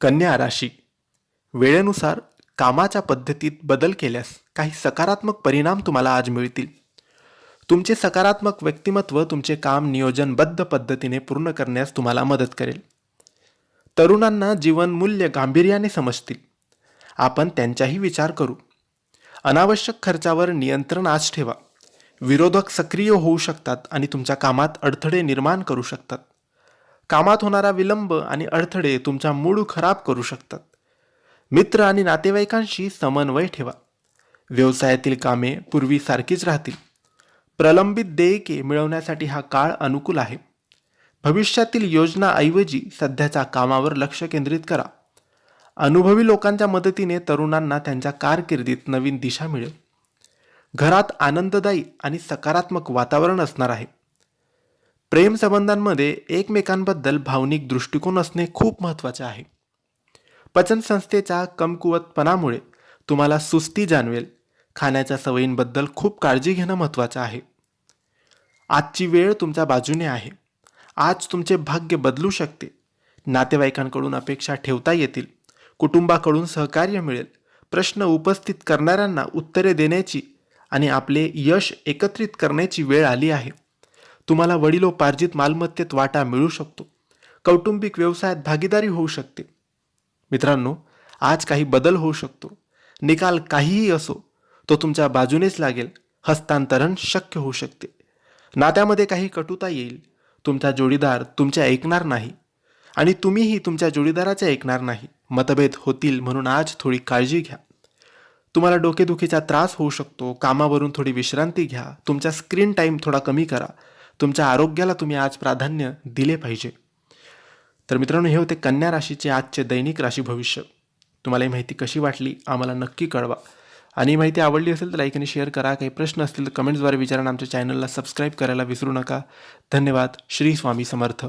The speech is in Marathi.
कन्या राशी. वेळेनुसार कामाच्या पद्धतीत बदल केल्यास काही सकारात्मक परिणाम तुम्हाला आज मिळतील. तुमचे सकारात्मक व्यक्तिमत्व तुमचे काम नियोजनबद्ध पद्धतीने पूर्ण करण्यास तुम्हाला मदत करेल. तरुणांना जीवनमूल्य गांभीर्याने समजतील. आपण त्यांचाही विचार करू. अनावश्यक खर्चावर नियंत्रण आज ठेवा. विरोधक सक्रिय होऊ शकतात आणि तुमच्या कामात अडथळे निर्माण करू शकतात. कामात होणारा विलंब आणि अडथळे तुमचा मूड खराब करू शकतात. मित्र आणि नातेवाईकांशी समन्वय ठेवा. व्यवसायातील कामे पूर्वीसारखीच राहतील. प्रलंबित देयके मिळवण्यासाठी हा काळ अनुकूल आहे. भविष्यातील योजनाऐवजी सध्याच्या कामावर लक्ष केंद्रित करा. अनुभवी लोकांच्या मदतीने तरुणांना त्यांच्या कारकिर्दीत नवीन दिशा मिळेल. घरात आनंददायी आणि सकारात्मक वातावरण असणार आहे. प्रेम संबंधांमध्ये एकमेकांबद्दल भावनिक दृष्टिकोन असणे खूप महत्त्वाचे आहे. पचन संस्थेच्या कमकुवतपणामुळे तुम्हाला सुस्ती जाणवेल. खाण्याच्या सवयींबद्दल खूप काळजी घेणं महत्त्वाचं आहे. आजची वेळ तुमच्या बाजूने आहे. आज तुमचे भाग्य बदलू शकते. नातेवाईकांकडून अपेक्षा ठेवता येतील. कुटुंबाकडून सहकार्य मिळेल. प्रश्न उपस्थित करणाऱ्यांना उत्तरे देण्याची आणि आपले यश एकत्रित करण्याची वेळ आली आहे. तुम्हाला वडिलोपार्जित मालमत्तेत वाटा मिळू शकतो. कौटुंबिक व्यवसायात भागीदारी होऊ शकते. मित्रांनो आज काही बदल होऊ शकतो. निकाल काहीही असो तो तुमच्या बाजूनेच लागेल. हस्तांतरण शक्य होऊ शकते. नात्यामध्ये काही कटुता येईल. तुमचा जोडीदार तुमच्या ऐकणार नाही. आणि तुम्हीही तुमच्या जोडीदाराचे ऐकणार नाही. मतभेद होतील म्हणून आज थोडी काळजी घ्या. तुम्हाला डोकेदुखीचा त्रास होऊ शकतो. कामावरून थोडी विश्रांती घ्या. तुमचा स्क्रीन टाईम थोडा कमी करा. तुमच्या आरोग्याला तुम्ही आज प्राधान्य दिले पाहिजे. तर मित्रांनो हे होते कन्या राशीचे आजचे दैनिक राशी भविष्य. तुम्हाला ही माहिती कशी वाटली आम्हाला नक्की कळवा. आणि माहिती आवडली असेल तर लाईक आणि शेअर करा. काही प्रश्न असतील तर कमेंट्सद्वारे विचारा आमच्या चॅनलला सबस्क्राईब करायला विसरू नका. धन्यवाद. श्री स्वामी समर्थ.